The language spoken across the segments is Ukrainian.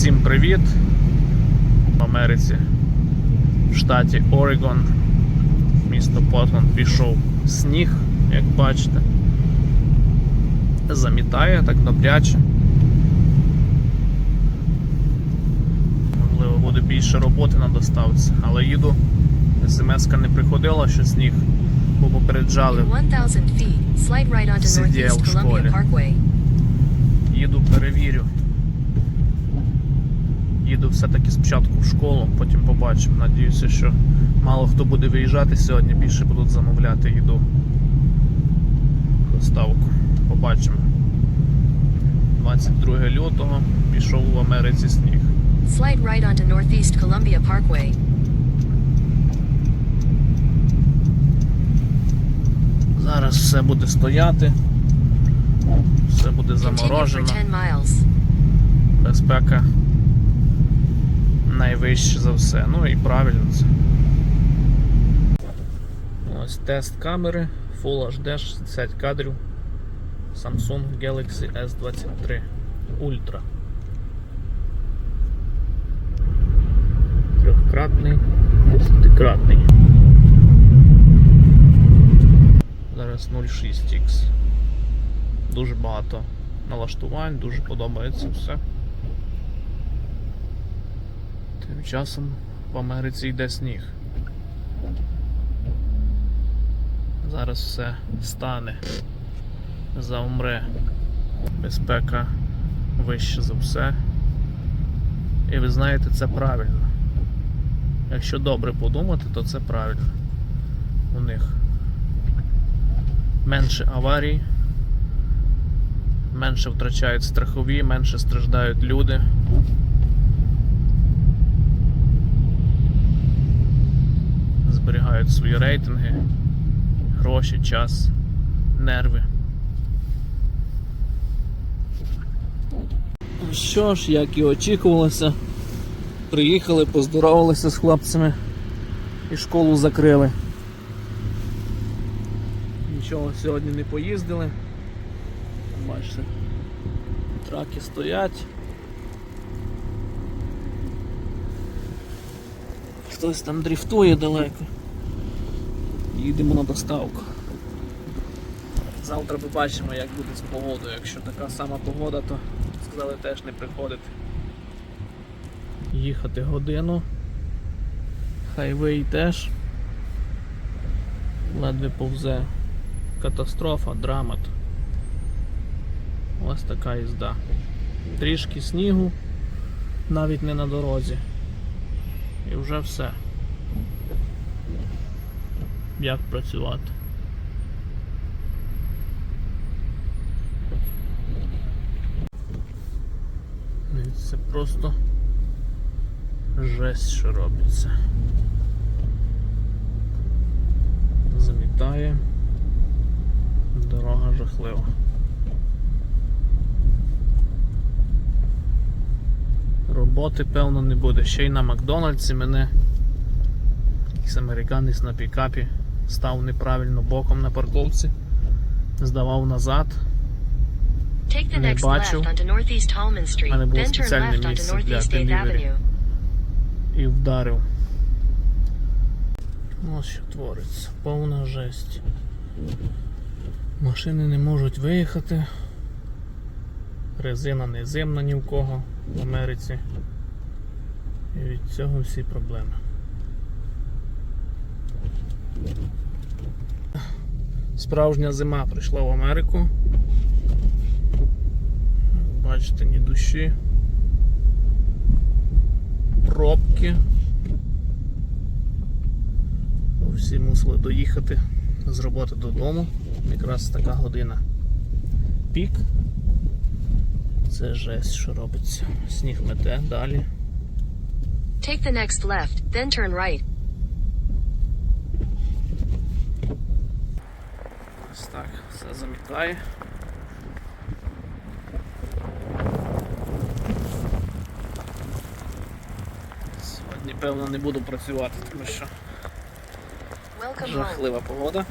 Всім привіт! В Америці, в штаті Орегон, місто Портланд пішов сніг, як бачите. Замітає так добряче. Можливо, буде більше роботи на доставці, але їду. смс не приходила, що сніг, бо попереджали. In 1,000 feet, slide right onto Сидел Northeast в школе. Columbia Parkway. Їду, перевірю. Їду все-таки спочатку в школу, потім побачимо. Надіюся, що мало хто буде виїжджати сьогодні, більше будуть замовляти їду. Доставку. Побачимо. 22 лютого пішов в Америці сніг. Slide right onto Northeast Columbia Parkway. Зараз все буде стояти, все буде заморожено. безпека найвище за все. Ну і правильно це. Ось тест камери Full HD 60 кадрів Samsung Galaxy S23 Ultra. Трьохкратний, десятикратний. Зараз 0,6X. Дуже багато налаштувань, дуже подобається все. Тим часом в Америці йде сніг. Зараз все стане, заумре. Безпека вище за все. І ви знаєте, це правильно. Якщо добре подумати, то це правильно. У них менше аварій, менше втрачають страхові, менше страждають люди. Зберігають свої рейтинги, гроші, час, нерви. Ну Що ж, як і очікувалося, приїхали, поздоровалися з хлопцями і школу закрили. Нічого сьогодні не поїздили. Бачите, траки стоять. Хтось там дріфтує далеко. Їдемо на доставку. Завтра побачимо, як буде з погодою. Якщо така сама погода, то сказали теж не приходити. Їхати годину. Хайвей теж. Ледве повзе. Катастрофа, драмат. Ось така їзда. Трішки снігу, навіть не на дорозі. І вже все. Як працювати? Це просто жесть, що робиться. Замітає. Дорога жахлива. Роботи, певно, не буде. Ще й на Макдональдсі мене якийсь американець на пікапі став неправильно боком на парковці, здавав назад. Не бачив. Street, мене було спеціальне місце для Northeast 8th delivery. Avenue. і вдарив. Ось що твориться. Повна жесть. Машини не можуть виїхати. Резина не зимна ні в кого в Америці. І від цього всі проблеми. Справжня зима прийшла в Америку. Бачите, ні душі. Пробки. Всі мусили доїхати з роботи додому. Якраз така година. Пік. Це жесть, що робиться. Сніг мете далі. Take the next left, then turn right. Ось так, все замітає. Сьогодні, певно, не буду працювати, тому що жахлива погода.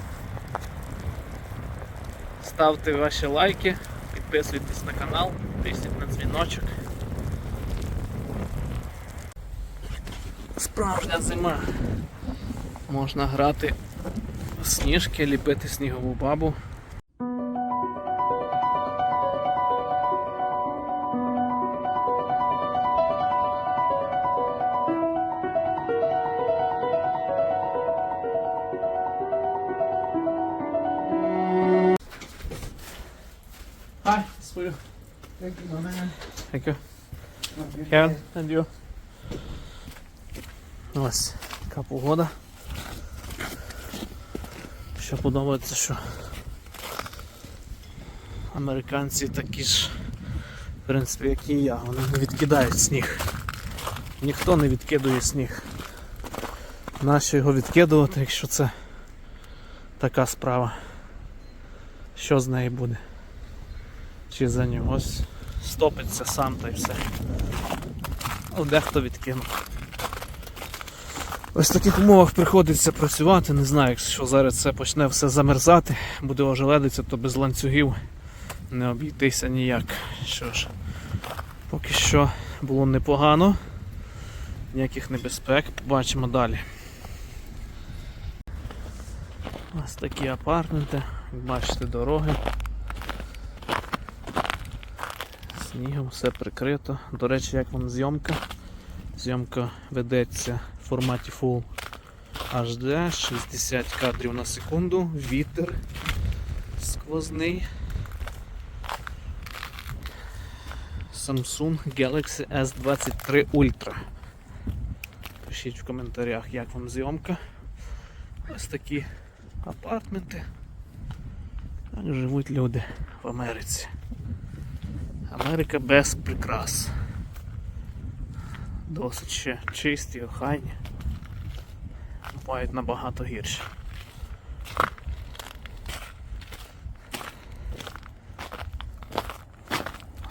Ставте ваші лайки, підписуйтесь на канал, тисніть на дзвіночок. справжня зима. Можна грати сніжки, ліпити снігову бабу. Hi, it's for you. Thank you, my man. Thank you. Kevin, and you. Ось така погода. Що подобається, що американці такі ж, в принципі, як і я, вони не відкидають сніг. Ніхто не відкидує сніг. Нащо його відкидувати, якщо це така справа? Що з неї буде? Чи за нього? Стопиться сам та й все. Але дехто відкинув. Ось в таких умовах приходиться працювати. Не знаю, якщо зараз це почне все замерзати, буде ожеледиться, то без ланцюгів не обійтися ніяк. Що ж, поки що було непогано. Ніяких небезпек, побачимо далі. Ось такі апартменти, як бачите, дороги. Снігом все прикрито. До речі, як вам зйомка? Зйомка ведеться форматі Full HD, 60 кадрів на секунду, вітер сквозний. Samsung Galaxy S23 Ultra. Пишіть в коментарях, як вам зйомка. Ось такі апартменти. Так живуть люди в Америці. Америка без прикрас. Досить ще чисті, охайні. Бувають набагато гірше.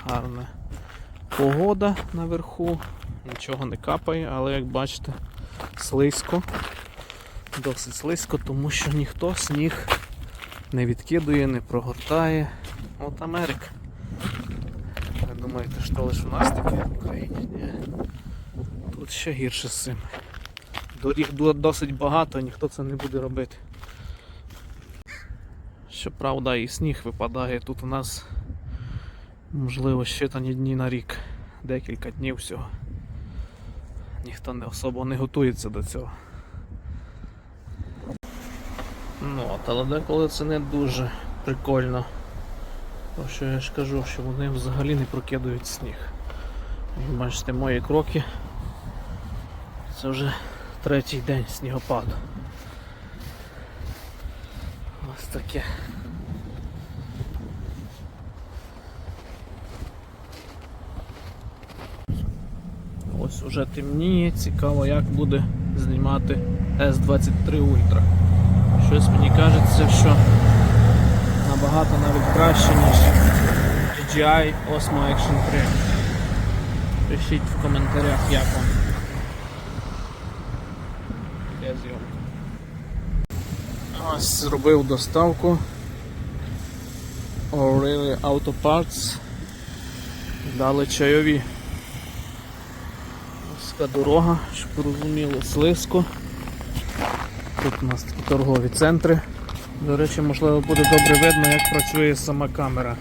Гарна погода наверху, нічого не капає, але як бачите, слизько. Досить слизько, тому що ніхто сніг не відкидує, не прогортає. От Америка. Ви думаєте, що лише у нас таке в Україні? Ні. Тут ще гірше з цим. Доріг до- досить багато, ніхто це не буде робити. Щоправда, і сніг випадає тут у нас, можливо, щитані дні на рік, декілька днів всього. Ніхто не особо не готується до цього. Ну, от, але деколи це не дуже прикольно. Тому що я ж кажу, що вони взагалі не прокидують сніг. Бачите, мої кроки. Це вже третій день снігопаду. Ось таке. Ось уже темніє, цікаво як буде знімати S23 Ultra. Щось мені кажеться, що набагато навіть краще, ніж DJI Osmo Action 3. Пишіть в коментарях, як вам. Я зйомка. Ось зробив доставку. O'Reilly Auto Parts. Дали чайові. Ось дорога, щоб ви розуміли, слизько. Тут у нас такі торгові центри. До речі, можливо буде добре видно, як працює сама камера.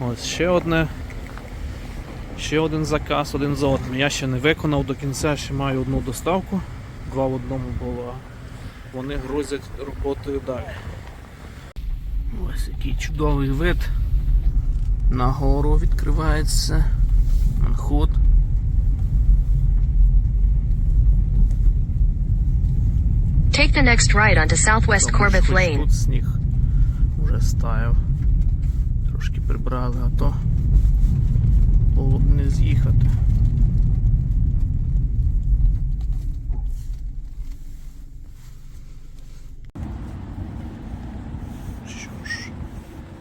Ось ще одне. Ще один заказ, один за одним. Я ще не виконав до кінця, ще маю одну доставку. Два в одному було. а Вони грузять роботою далі. Ось який чудовий вид. Нагору відкривається манхут. Take the next right onto Southwest Corbett Lane. Тут сніг вже стаяв. Трошки прибрали, а то було б не з'їхати.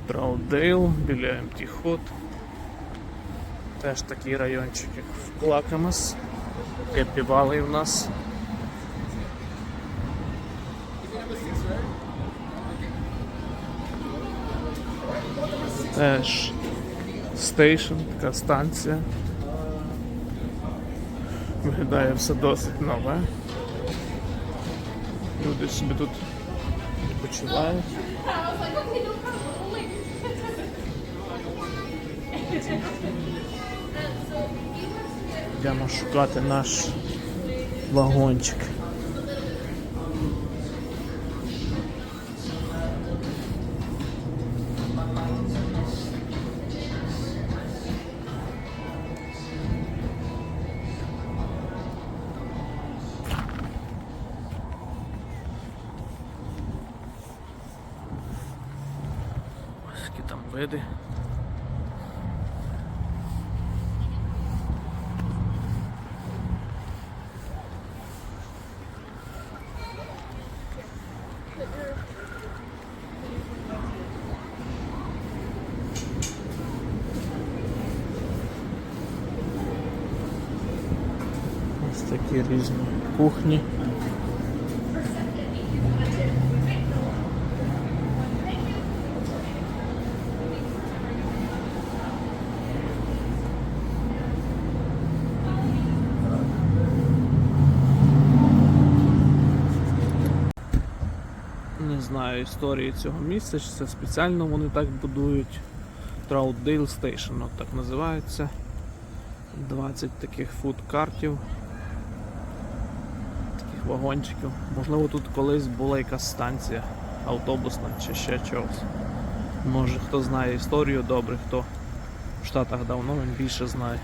Траудейл біля МТ-ход. Теж такий райончик, як в Клакамас. Хеппі Валей у нас. Теж стейшн, така станція. Виглядає все досить нове. Люди собі тут відпочивають. Йдемо шукати наш вагончик. Ось такі різні кухні. Не знаю історії цього місця, чи це спеціально вони так будують. Траутдейл Station, от так називається. 20 таких фудкартів. Вагончиків. Можливо, тут колись була якась станція автобусна чи ще чогось. Може хто знає історію добре, хто в Штатах давно, він більше знає.